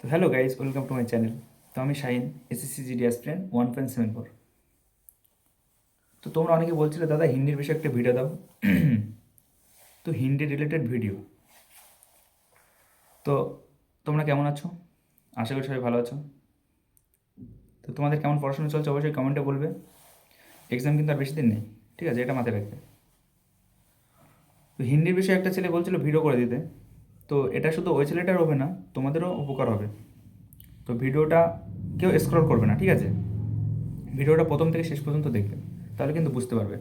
তো hello guys welcome to my channel তো আমি Shahin SSC GD aspirant one point seven four তো তোমরা অনেকে বলছিলে, দাদা, হিন্দির বিষয়ে একটা ভিডিও দাও। তো হিন্দি রিলেটেড ভিডিও তো তোমরা কেমন আছো? আশা করি সবাই ভালো আছো। তো তোমাদের কেমন পড়াশোনা চলছে, অবশ্যই কমেন্টে বলবে। এক্সাম কিন্তু আর বেশি দিন নেই, ঠিক আছে? এটা মাথায় রাখবে। তো হিন্দির বিষয়ে একটা ছেলে বলছিল ভিডিও করে দিতে। তো এটা শুধু ওই ছেলেটার হবে না, তোমাদেরও উপকার হবে। তো ভিডিওটা কেউ স্ক্রল করবে না, ঠিক আছে? ভিডিওটা প্রথম থেকে শেষ পর্যন্ত দেখবে, তাহলে কিন্তু বুঝতে পারবে।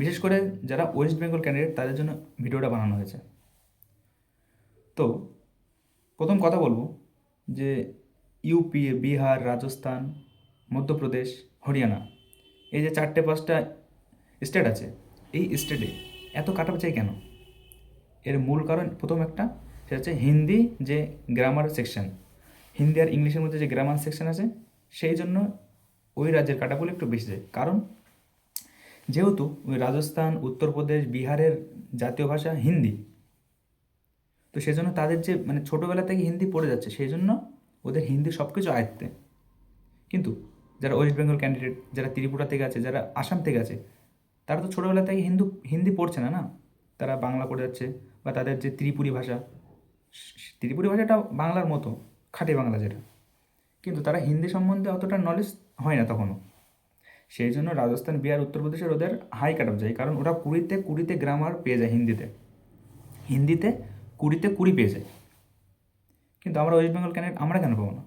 বিশেষ করে যারা ওয়েস্ট বেঙ্গল ক্যান্ডিডেট তাদের জন্য ভিডিওটা বানানো হয়েছে। তো প্রথম কথা বলব যে ইউপি বিহার রাজস্থান মধ্যপ্রদেশ হরিয়ানা এই যে চারটে পাঁচটা স্টেট আছে, এই স্টেটে এত কাট চাই কেন? এর মূল কারণ প্রথম একটা, সেটা হচ্ছে হিন্দি যে গ্রামার সেকশন হিন্দি আর ইংলিশের মধ্যে যে গ্রামার সেকশন আছে, সেই জন্য ওই রাজ্যের কাটাগুলো একটু বেশি যায়। কারণ যেহেতু ওই রাজস্থান, উত্তরপ্রদেশ, বিহারের জাতীয় ভাষা হিন্দি, তো সেই জন্য তাদের যে মানে ছোটোবেলা থেকে হিন্দি পড়ে যাচ্ছে, সেই জন্য ওদের হিন্দি সব কিছু আয়ত্তে। কিন্তু যারা ওয়েস্ট বেঙ্গল ক্যান্ডিডেট যারা ত্রিপুরা থেকে আছে, যারা আসাম থেকে আছে, তারা তো ছোটোবেলা থেকে হিন্দু, হিন্দি পড়ছে না না? তারা বাংলা পড়ে যাচ্ছে বা তাদের যে ত্রিপুরী ভাষা, ত্রিপুরী ভাষাটা বাংলার মতো, খাঁটি বাংলা যেটা। কিন্তু তারা হিন্দি সম্বন্ধে অতটা নলেজ হয় না তখনও। সেই জন্য রাজস্থান, বিহার উত্তরপ্রদেশের ওদের হাই কাট অফ যায়। কারণ ওরা কুড়িতে কুড়িতে গ্রামার পেয়ে যায় হিন্দিতে। হিন্দিতে কুড়িতে কুড়ি পেয়ে যায়। কিন্তু আমরা ওয়েস্ট বেঙ্গল কেন আমরা কেন পাবো না?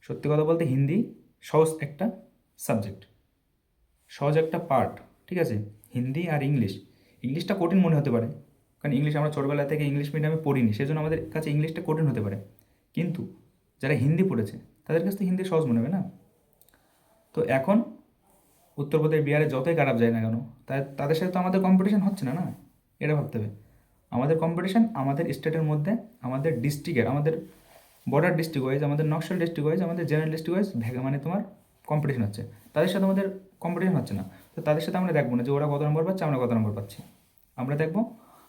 সত্যি কথা বলতে হিন্দি সহজ একটা সাবজেক্ট সহজ একটা পার্ট ঠিক আছে? হিন্দি আর ইংলিশ ইংলিশটা কঠিন মনে হতে পারে। কারণ ইংলিশ আমরা ছোটোবেলা থেকে ইংলিশ মিডিয়ামে পড়িনি, সেজন্য আমাদের কাছে ইংলিশটা কঠিন হতে পারে। কিন্তু যারা হিন্দি পড়েছে, তাদের কাছে তো হিন্দি সহজ মনে হবে না? তো এখন উত্তরপ্রদেশ বিহারে যতই খারাপ যায় না কেন তাদের সাথে তো আমাদের কম্পিটিশান হচ্ছে না না? এটা ভাবতে হবে। আমাদের কম্পিটিশান আমাদের স্টেটের মধ্যে, আমাদের ডিস্ট্রিক্টের আমাদের বর্ডার ডিস্ট্রিক্ট ওয়াইজ আমাদের নকশাল ডিস্ট্রিক্ট ওয়াইজ আমাদের জেনারেল ডিস্ট্রিক্ট ওয়াইজ ভেগা মানে তোমার কম্পিটিশন হচ্ছে। তাদের সাথে আমাদের কম্পিটিশন হচ্ছে না। তো তাদের সাথে আমরা দেখব না যে ওরা কত নম্বর পাচ্ছে, আমরা কত নম্বর পাচ্ছি। আমরা দেখব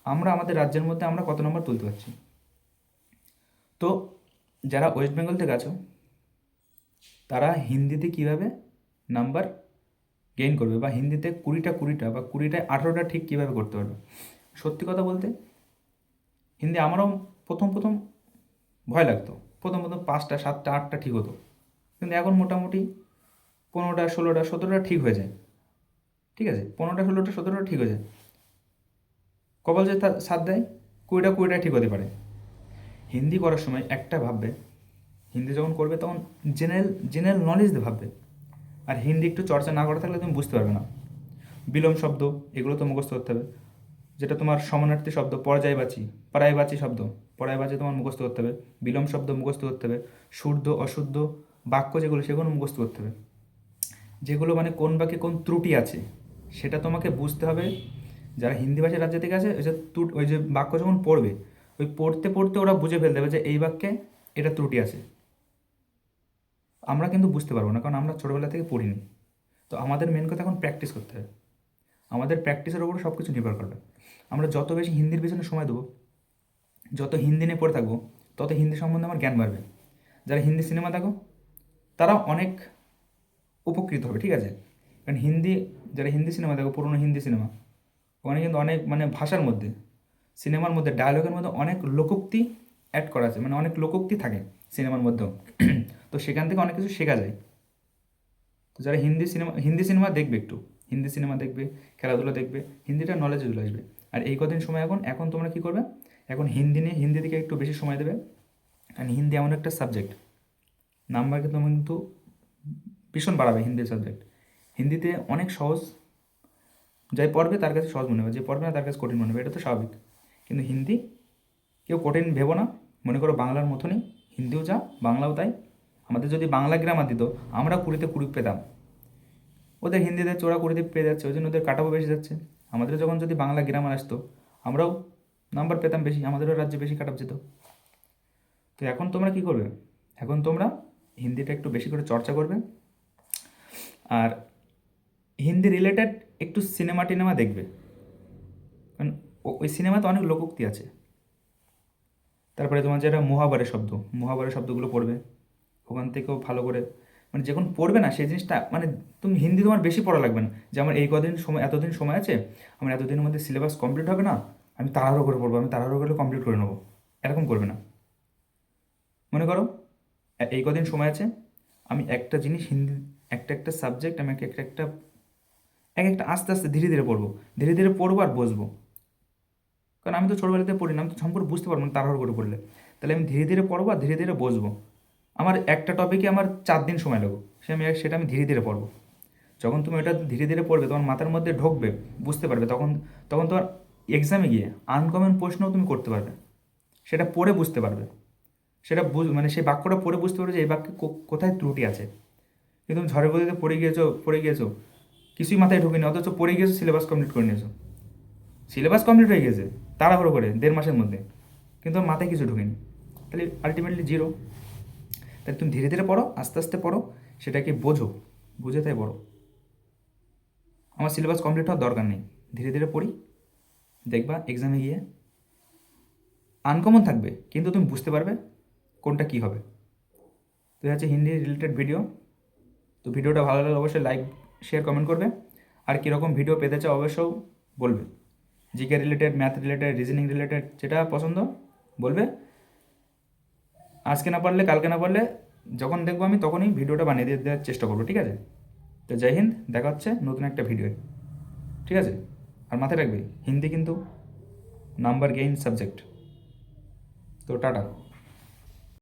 আমরা আমাদের রাজ্যের মধ্যে আমরা কত নম্বর তুলতে পারছি? তো যারা ওয়েস্ট বেঙ্গল থেকে আছো, তারা হিন্দিতে কীভাবে নাম্বার গেইন করবে বা হিন্দিতে কুড়িটা কুড়িটা বা কুড়িটায় আঠেরোটা ঠিক কীভাবে করতে পারবে? সত্যি কথা বলতে, হিন্দি আমারও প্রথম প্রথম ভয় লাগতো। প্রথম প্রথম পাঁচটা, সাতটা, আটটা ঠিক হতো। কিন্তু এখন মোটামুটি পনেরোটা, ষোলোটা, সতেরোটা ঠিক হয়ে যায়। ঠিক আছে? পনেরোটা, ষোলোটা, সতেরোটা ঠিক হয়ে যায়। কপাল যে সাথ দেয়, কুড়িটা কুড়িটা ঠিক হতে পারে। হিন্দি করার সময় একটা ভাববে, হিন্দি যখন করবে তখন জেনারেল জেনারেল নলেজ দিয়ে ভাববে। আর হিন্দি একটু চর্চা না করা থাকলে তুমি বুঝতে পারবে না। বিলোম শব্দ, এগুলো তো মুখস্থ করতে হবে। যেটা তোমার সমানার্থী শব্দ পর্যায়বাচী পরায়বাচী শব্দ পড়ায় পরায়বাচী তোমার মুখস্থ করতে হবে। বিলোম শব্দ মুখস্থ করতে হবে। শুদ্ধ, অশুদ্ধ বাক্য যেগুলো, সেগুলো মুখস্থ করতে হবে। যেগুলো মানে কোন বাক্যে কোন ত্রুটি আছে, সেটা তোমাকে বুঝতে হবে। যারা হিন্দি ভাষার রাজ্য থেকে আছে, ওই যে ওই যে বাক্য যখন পড়বে, ওই পড়তে পড়তে ওরা বুঝে ফেলতে হবে যে এই বাক্যে এটা ত্রুটি আছে। আমরা কিন্তু বুঝতে পারব না, কারণ আমরা ছোটোবেলা থেকে পড়িনি। তো আমাদের মেন কথা এখন প্র্যাকটিস করতে হবে। আমাদের প্র্যাকটিসের ওপর সব কিছু নির্ভর করবে। আমরা যত বেশি হিন্দির পিছনে সময় দেবো, যত হিন্দি নিয়ে পড়ে থাকব, তত হিন্দি সম্বন্ধে আমার জ্ঞান বাড়বে। যারা হিন্দি সিনেমা দেখো তারা অনেক উপকৃত হবে, ঠিক আছে? কারণ হিন্দি, যারা হিন্দি সিনেমা দেখো, পুরোনো হিন্দি সিনেমা ওখানে কিন্তু অনেক মানে ভাষার মধ্যে, সিনেমার মধ্যে ডায়লগের মধ্যে অনেক লোকোক্তি অ্যাড করা আছে মানে অনেক লোকোক্তি থাকে সিনেমার মধ্যেও। তো সেখান থেকে অনেক কিছু শেখা যায়। তো যারা হিন্দি সিনেমা হিন্দি সিনেমা দেখবে একটু, হিন্দি সিনেমা দেখবে, খেলাধুলা দেখবে, হিন্দিটা নলেজে চলে আসবে। আর এই কদিন সময় এখন এখন তোমরা কী করবে? এখন হিন্দি নিয়ে, হিন্দি দিকে একটু বেশি সময় দেবে। কারণ হিন্দি এমন একটা সাবজেক্ট নাম্বার কিন্তু কিন্তু ভীষণ বাড়াবে হিন্দি সাবজেক্ট হিন্দিতে অনেক সহজ যাই পড়বে তার কাছে সহজ মনে হবে, যে পড়বে না তার কাছে কঠিন মনে হবে, এটা তো স্বাভাবিক। কিন্তু হিন্দি কেউ কঠিন ভেবো না, মনে করো বাংলার মতনই, হিন্দিও যা, বাংলাও তাই। আমাদের যদি বাংলা গ্রামার দিত, আমরা কুড়িতে কুড়ি পেতাম। ওদের হিন্দিতে চোরা কুড়িতে পেয়ে যাচ্ছে ওই জন্য ওদের কাটাবো বেশি যাচ্ছে। আমাদের যখন যদি বাংলা গ্রামার আসতো, আমরাও নাম্বার পেতাম বেশি, আমাদেরও রাজ্যে বেশি কাটাপ যেত। তো এখন তোমরা কি করবে? এখন তোমরা হিন্দিটা একটু বেশি করে চর্চা করবে। আর হিন্দি রিলেটেড একটু সিনেমা টিনেমা দেখবে। কারণ ওই সিনেমাতে অনেক লোকোক্তি আছে। তারপরে তোমার যেটা মহাবারের শব্দ, মহাবারের শব্দগুলো পড়বে। ওখান থেকেও ভালো করে মানে যখন পড়বে না, সেই জিনিসটা মানে তুমি হিন্দি তোমার বেশি পড়া লাগবে না। যে আমার এই কদিন সময়, এতদিন সময় আছে, আমার এতদিনের মধ্যে সিলেবাস কমপ্লিট হবে না, আমি তাড়াহুড়ো করে পড়ব, আমি তাড়াহুড়ো করে কমপ্লিট করে নেব। এরকম করবে না। মনে করো এই কদিন সময় আছে, আমি একটা জিনিস হিন্দি, একটা একটা সাবজেক্ট আমি একটা একটা এক একটা আস্তে আস্তে ধীরে ধীরে পড়ব। ধীরে ধীরে পড়ব আর বসবো। কারণ আমি তো ছোটোবেলাতে পড়ি না, আমি তো সম্পূর্ণ বুঝতে পারব না তাড়াহুড়ো করে পড়লে। তাহলে আমি ধীরে ধীরে পড়ব আর ধীরে ধীরে বসবো। আমার একটা টপিকে আমার চার দিন সময় লাগবে, সে আমি সেটা আমি ধীরে ধীরে পড়ব। যখন তুমি ওটা ধীরে ধীরে পড়বে, তোমার মাথার মধ্যে ঢুকবে, বুঝতে পারবে, তখন তখন তোমার এক্সামে গিয়ে আনকমন প্রশ্নও তুমি করতে পারবে। সেটা পড়ে বুঝতে পারবে। সেটা বুঝ মানে সেই বাক্যটা পড়ে বুঝতে পারবে যে এই বাক্যে কোথায় ত্রুটি আছে। কিন্তু তুমি ঝড়ের গতিতে পড়ে গিয়েছো পড়ে গিয়েছো কিছুই মাথায় ঢুকেনি, অথচ পড়ে গিয়েছো সিলেবাস কমপ্লিট করে নিয়েছো। সিলেবাস কমপ্লিট হয়ে গেছে তাড়াহুড়ো করে, দেড় মাসের মধ্যে। কিন্তু মাথায় কিছু ঢুকেনি। তাহলে আলটিমেটলি জিরো তাহলে তুমি ধীরে ধীরে পড়ো, আস্তে আস্তে পড়ো, সেটাকে বোঝো, বুঝে তাই পড়ো। আমার সিলেবাস কমপ্লিট হওয়ার দরকার নেই। ধীরে ধীরে পড়ি, দেখবা এক্সামে গিয়ে আনকমন থাকবে, কিন্তু তুমি বুঝতে পারবে কোনটা কী হবে। তো হচ্ছে হিন্দি রিলেটেড ভিডিও তো ভিডিওটা ভালো লাগলে অবশ্যই লাইক শেয়ার কমেন্ট করবে। আর কীরকম ভিডিও পেতে চাও অবশ্যই বলবে। GK related math related reasoning related যেটা পছন্দ বলবে। আজকে না পারলে, কালকে না পারলে, যখন দেখব আমি, তখনই ভিডিওটা বানিয়ে দিয়ে দেওয়ার চেষ্টা করব, ঠিক আছে? তো জয় হিন্দ, দেখা হচ্ছে নতুন একটা ভিডিও ঠিক আছে? আর মাথায় রাখবে, হিন্দি কিন্তু নাম্বার গেইন সাবজেক্ট তো টাটা।